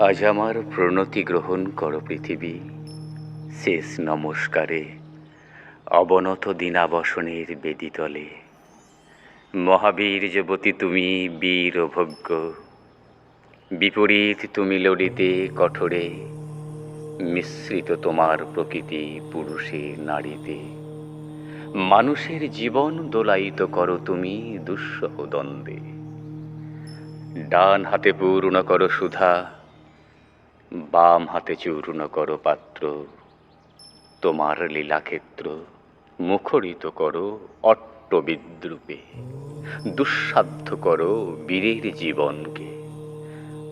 আজ আমার প্রণতি গ্রহণ করো পৃথিবী। শেষ নমস্কারে, অবনত দিনাবসনের বেদিতলে। মহাবীর যুবতী তুমি বীর ভোগ্য বিপরীত তুমি লড়িতে কঠোরে, মিশ্রিত তোমার প্রকৃতি পুরুষে নারীতে। মানুষের জীবন দোলায়িত করো তুমি দুঃসহ দ্বন্দ্বে। ডান হাতে পূর্ণ করো সুধা বাম হাতে চূর্ণ করো পাত্র, তোমার লীলাক্ষেত্র মুখরিত করো অট্ট বিদ্রুপে দুঃসাধ্য করো বীরের জীবনকে,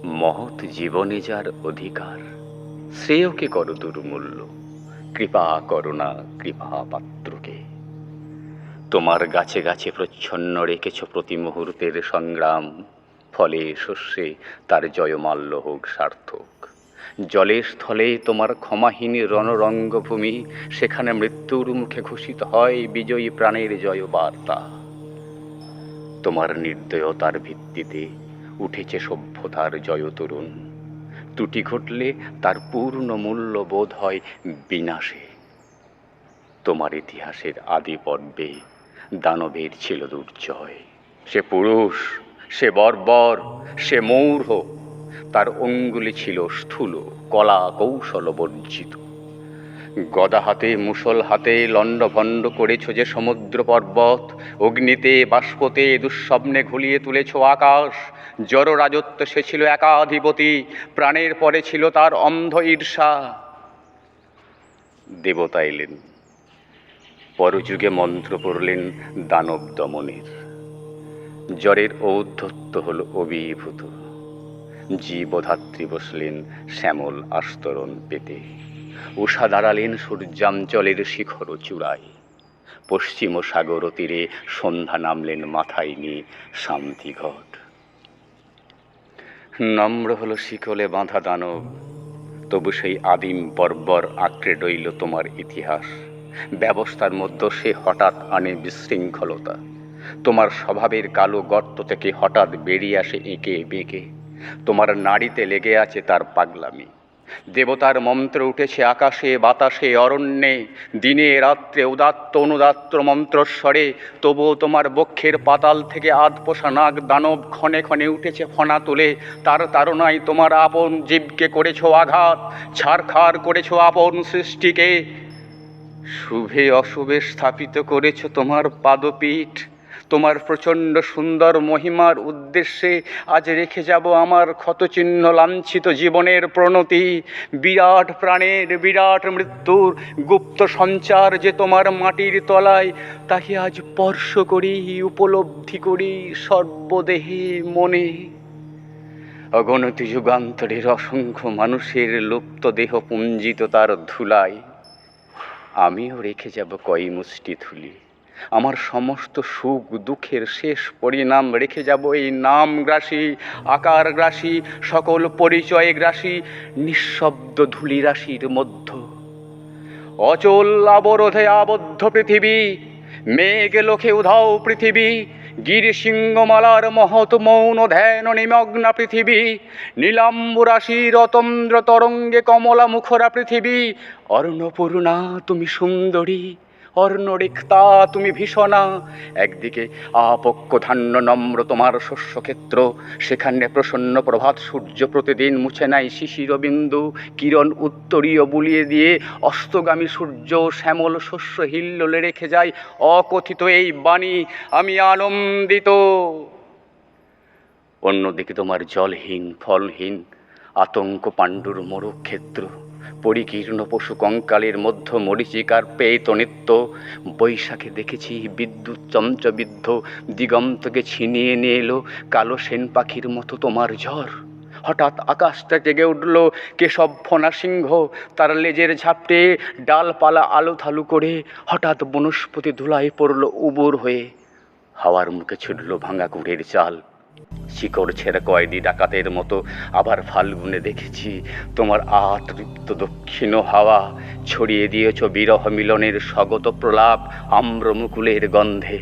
মহৎ জীবনে যার অধিকার, শ্রেয়কে করো দুর্মূল্য, কৃপা করো না কৃপা পাত্রকে। তোমার গাছে গাছে প্রচ্ছন্ন রেখেছ প্রতি মুহূর্তের সংগ্রাম, ফলে শস্যে তার জয়মাল্য হোক সার্থক। জলে স্থলে তোমার ক্ষমাহীন রণরঙ্গভূমি, সেখানে মৃত্যুর মুখে ঘোষিত হয় বিজয়ী প্রাণের জয় বার্তা তোমার নির্দয়তার ভিত্তিতে উঠেছে সভ্যতার জয়তরুণ। ত্রুটি ঘটলে তার পূর্ণ মূল্য বোধ হয় বিনাশে। তোমার ইতিহাসের আদি পর্বে দানবের ছিল দুর্জয়। সে পুরুষ, সে বর্বর, সে মৌঢ় তার অঙ্গুলি ছিল স্থূল, কলা কৌশল বর্জিত গদা হাতে মুসল হাতে লণ্ডভণ্ড করেছ যে সমুদ্র পর্বত, অগ্নিতে, বাষ্পতে, দুঃস্বপ্নে ঘুলিয়ে তুলেছ আকাশ। জড় রাজত্ব সে ছিল একাধিপতি, প্রাণের পরে ছিল তার অন্ধ ঈর্ষা। দেবতা এলেন। পরযুগে মন্ত্র পড়লেন দানব দমনের। জ্বরের ঔদ্ধত্য হল অভিভূত। জীবধাত্রী বসলেন শ্যামল আস্তরণ পেতে। উষা দাঁড়ালেন সূর্যাঞ্চলের শিখর চূড়ায়। পশ্চিম সাগর তীরে সন্ধ্যা নামলেন মাথায় নিয়ে শান্তিঘট। নম্র হল শিকলে বাঁধা দানব। তবু সেই আদিম বর্বর আঁকড়ে রইল তোমার ইতিহাস। ব্যবস্থার মধ্যে সে হঠাৎ আনে বিশৃঙ্খলতা। তোমার স্বভাবের কালো গর্ত থেকে হঠাৎ বেরিয়ে আসে এঁকে বেঁকে। তোমার নাড়িতে লেগে আছে তার পাগলামি। দেবতার মন্ত্র উঠেছে আকাশে, বাতাসে, অরণ্যে, দিনে, রাত্রে, উদাত্ত, অনুদাত্ত মন্ত্রস্বরে। তবুও তোমার বক্ষের পাতাল থেকে আধ পোষা নাগ দানব ক্ষণে ক্ষণে উঠেছে ফনা তুলে। তার তারনায় তোমার আপন জীবকে করেছ আঘাত ছাড়খাড় করেছ আপন সৃষ্টিকে। শুভে অশুভে স্থাপিত করেছ তোমার পাদপীঠ। তোমার প্রচণ্ড সুন্দর মহিমার উদ্দেশ্যে আজ রেখে যাব আমার ক্ষতচিহ্ন লাঞ্ছিত জীবনের প্রণতি। বিরাট প্রাণের বিরাট মৃত্যুর গুপ্ত সঞ্চার যে তোমার মাটির তলায়, তাকে আজ স্পর্শ করি, উপলব্ধি করি সর্বদেহে মনে। অগণতি যুগান্তরের অসংখ্য মানুষের লুপ্ত দেহ পুঞ্জিত তার ধুলায়। আমিও রেখে যাব কই মুষ্টি ধুলি। আমার সমস্ত সুখ দুঃখের শেষ পরিণাম রেখে যাব এই নাম গ্রাসী আকার গ্রাসী সকল পরিচয় গ্রাসী নিঃশব্দ ধুলি রাশির মধ্য। অচল অবরোধে আবদ্ধ পৃথিবী, মেঘ লোকে উধাও পৃথিবী গিরি সিংহমালার মহৎ মৌন ধ্যান নিমগ্না পৃথিবী নীলাম্বু রাশি রতন্দ্র তরঙ্গে কমলা মুখরা পৃথিবী, অর্ণপূর্ণা তুমি সুন্দরী। অর্ণরিক্তা তুমি ভীষণা। একদিকে আপক্ষ ধান্য নম্র তোমার শস্যক্ষেত্র, সেখানে প্রসন্ন প্রভাত সূর্য প্রতিদিন মুছে নাই শিশির বিন্দু কিরণ উত্তরীয় বুলিয়ে দিয়ে অস্তগামী সূর্য শ্যামল শস্য হিল্লোলে রেখে যায় অকথিত এই বাণী, আমি আনন্দিত। অন্যদিকে তোমার জলহীন ফলহীন আতঙ্ক পাণ্ডুর মোরক্ষেত্র। পরিকীর্ণ পশু কঙ্কালের মধ্য মরিচিকার পেয়ত নিত্য। বৈশাখে দেখেছি বিদ্যুৎ চমচবিদ্ধ দিগন্তকে ছিনিয়ে নিয়ে এলো কালো সেন পাখির মতো তোমার ঝড়। হঠাৎ আকাশটা জেগে উঠল কেশব ফনা সিংহ, তার লেজের ঝাপটে ডালপালা আলো থালু করে হঠাৎ বনস্পতি ধুলায় পড়ল উবুর হয়ে। হাওয়ার মুখে ছুটল ভাঙা কুড়ের চাল। শিকড় ছেড়ে কয়েদি ডাকাতের মতো আবার ফাল্গুনে দেখেছি তোমার আতৃপ্ত দক্ষিণ হাওয়া ছড়িয়ে দিয়েছ বিরহ মিলনের স্বগত প্রলাপ আম্রমুকুলের গন্ধে।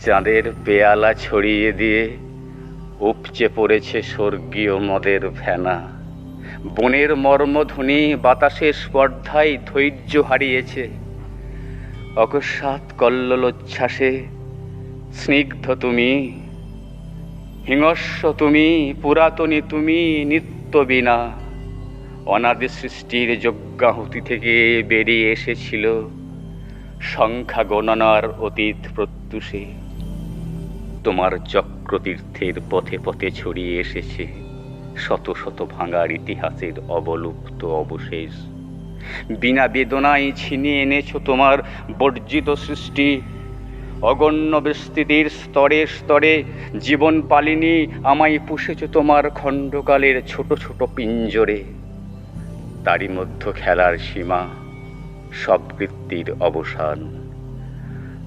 চাঁদের পেয়ালা ছড়িয়ে দিয়ে উপচে পড়েছে স্বর্গীয় মদের ফেনা। বনের মর্মধ্বনি বাতাসের স্পর্ধায় ধৈর্য হারিয়েছে। অকস্মাৎ কল্লোচ্ছ্বাসে স্নিগ্ধ তুমি হিংস্র তুমি, পুরাতনী তুমি, নিত্য বিনা। অনাদি সৃষ্টির যজ্ঞাহুতি থেকে বেরিয়ে এসেছিল সংখ্যা গণনার অতীত প্রত্যুষে। তোমার চক্রতীর্থের পথে পথে ছড়িয়ে এসেছে শত শত ভাঙার ইতিহাসের অবলুপ্ত অবশেষ। বিনা বেদনায় ছিনিয়ে এনেছ তোমার বর্জিত সৃষ্টি। অগণ্য বিস্তৃতির স্তরে স্তরে জীবন পালিনী আমায় পুষেছ তোমার খণ্ডকালের ছোট ছোট পিঞ্জরে। তারই মধ্য খেলার সীমা, সব কৃত্তির অবসান।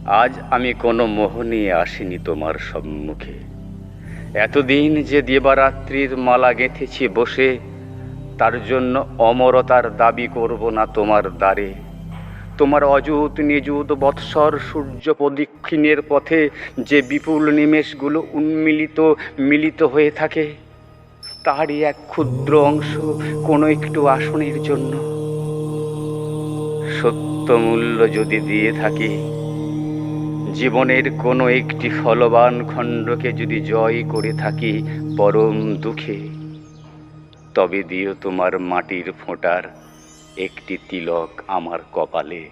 আজ আমি কোনো মোহ নিয়ে আসিনি তোমার সম্মুখে। এতদিন যে দিবারাত্রির মালা গেঁথেছি বসে, তার জন্য অমরতার দাবি করব না তোমার দ্বারে। তোমার অযুত নিযুত বৎসর সূর্য প্রদক্ষিণের পথে যে বিপুল নিমেষগুলো উন্মিলিত, মিলিত হয়ে থাকে, তারই এক ক্ষুদ্র অংশ কোনো একটু আসনের জন্য। সত্য মূল্য যদি দিয়ে থাকি, জীবনের কোনো একটি ফলবান খণ্ডকে যদি জয় করে থাকি পরম দুঃখে, তবে দিও তোমার মাটির ফোঁটার একটি তিলক আমার কপালে।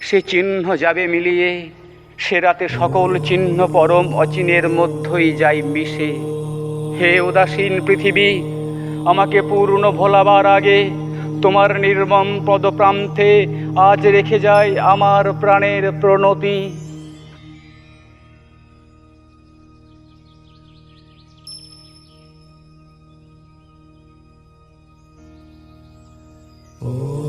সে চিহ্ন যাবে মিলিয়ে, সে রাতে সকল চিহ্ন পরম অচিনের মধ্যই যায় মিশে। হে উদাসীন পৃথিবী, আমাকে পূর্ণ ভোলাবার আগে তোমার নির্মম পদপ্রান্তে আজ রেখে যায় আমার প্রাণের প্রণতি। Oh.